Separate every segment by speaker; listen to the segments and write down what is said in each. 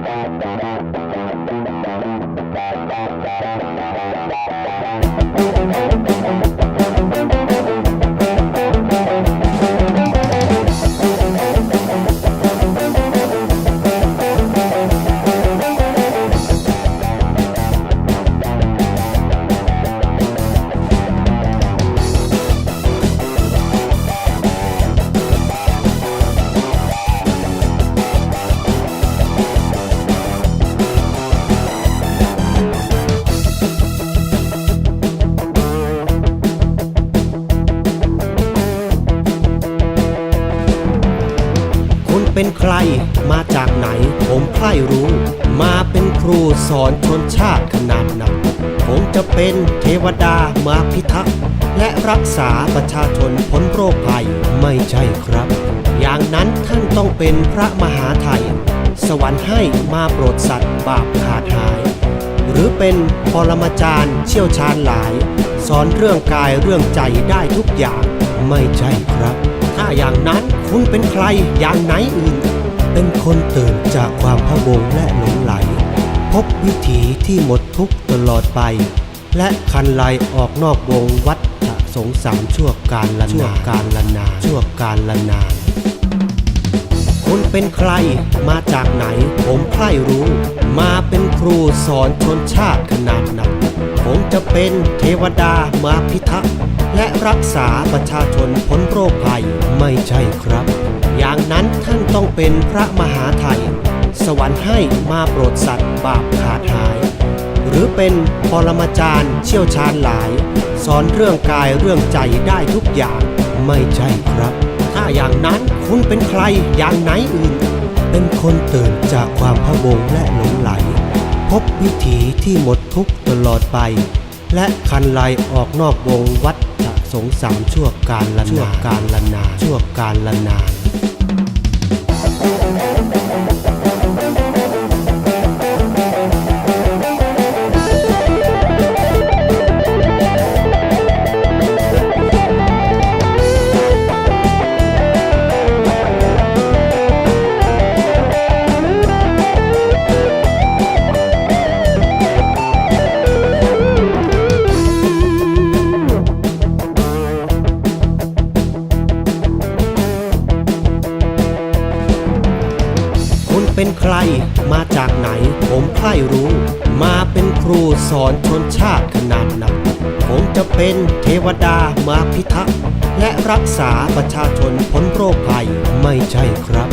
Speaker 1: คุณ ใครมาจากไหน ผมใครรู้ มาเป็นครูสอนชนชาติขนาดหนักผมจะเป็นเทวดามาพิทักษ์และรักษาประชาชนพ้นโรคภัยไม่ใช่ครับ อย่างนั้นท่านต้องเป็นพระมหาไทย สวรรค์ให้มาโปรดสัตว์บาปขาดหาย หรือเป็นปรมาจารย์เชี่ยวชาญหลาย สอนเรื่องกายเรื่องใจได้ทุกอย่างไม่ใช่ครับ ถ้าอย่างนั้นคุณเป็นใครอย่างไหนอื่น เป็นคนตื่นจากความพะวงและหลงไหล พบวิถีที่หมดทุกข์ตลอดไป และคันไลออกนอกวงวัฏสงสารชั่วการละนานการละนานชั่วการละนานคุณเป็นใครมาจากไหนผมใคร่รู้ มาเป็นครูสอนชนชาติขนาดหนักผมจะ เป็นเทวดามาพิทักษ์และรักษาประชาชนพ้นโรคภัยไม่ใช่ครับ อย่างนั้นท่านต้องเป็นพระมหาไทย สวรรค์ให้มาโปรดสัตว์บาปขาดหาย หรือเป็นปรมาจารย์เชี่ยวชาญหลาย สอนเรื่องกายเรื่องใจได้ทุกอย่างไม่ใช่ครับ ถ้าอย่างนั้นคุณเป็นใครอย่างไหนอื่น เป็นคนตื่นจากความพะวงและหลงไหล พบวิถีที่หมดทุกตลอดไป และคันไลออกนอกวงวัดสงสามชั่วการละนาชั่วการละนาชั่วการละนาน เป็นใคร มาจากไหน ผมใคร่รู้ มาเป็นครูสอนชนชาติขนาดหนักผมจะเป็นเทวดามาพิทักษ์และรักษาประชาชนพ้นโรคภัยไม่ใช่ครับ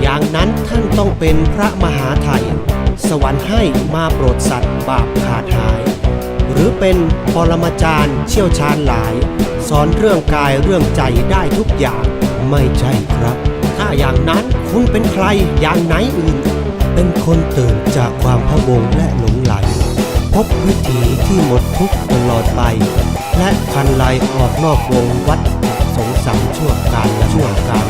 Speaker 1: อย่างนั้นท่านต้องเป็นพระมหาไทย สวรรค์ให้มาโปรดสัตว์บาปขาดหาย หรือเป็นปรมาจารย์เชี่ยวชาญหลาย สอนเรื่องกายเรื่องใจได้ทุกอย่างไม่ใช่ครับ อย่างนั้นคุณเป็นใครอย่างไหนอื่น เป็นคนตื่นจากความพะวงและหลงไหล พบวิถีที่หมดทุกข์ตลอดไป และคันไลออกนอกวงวัดสงสารชั่วการละชั่วการลาน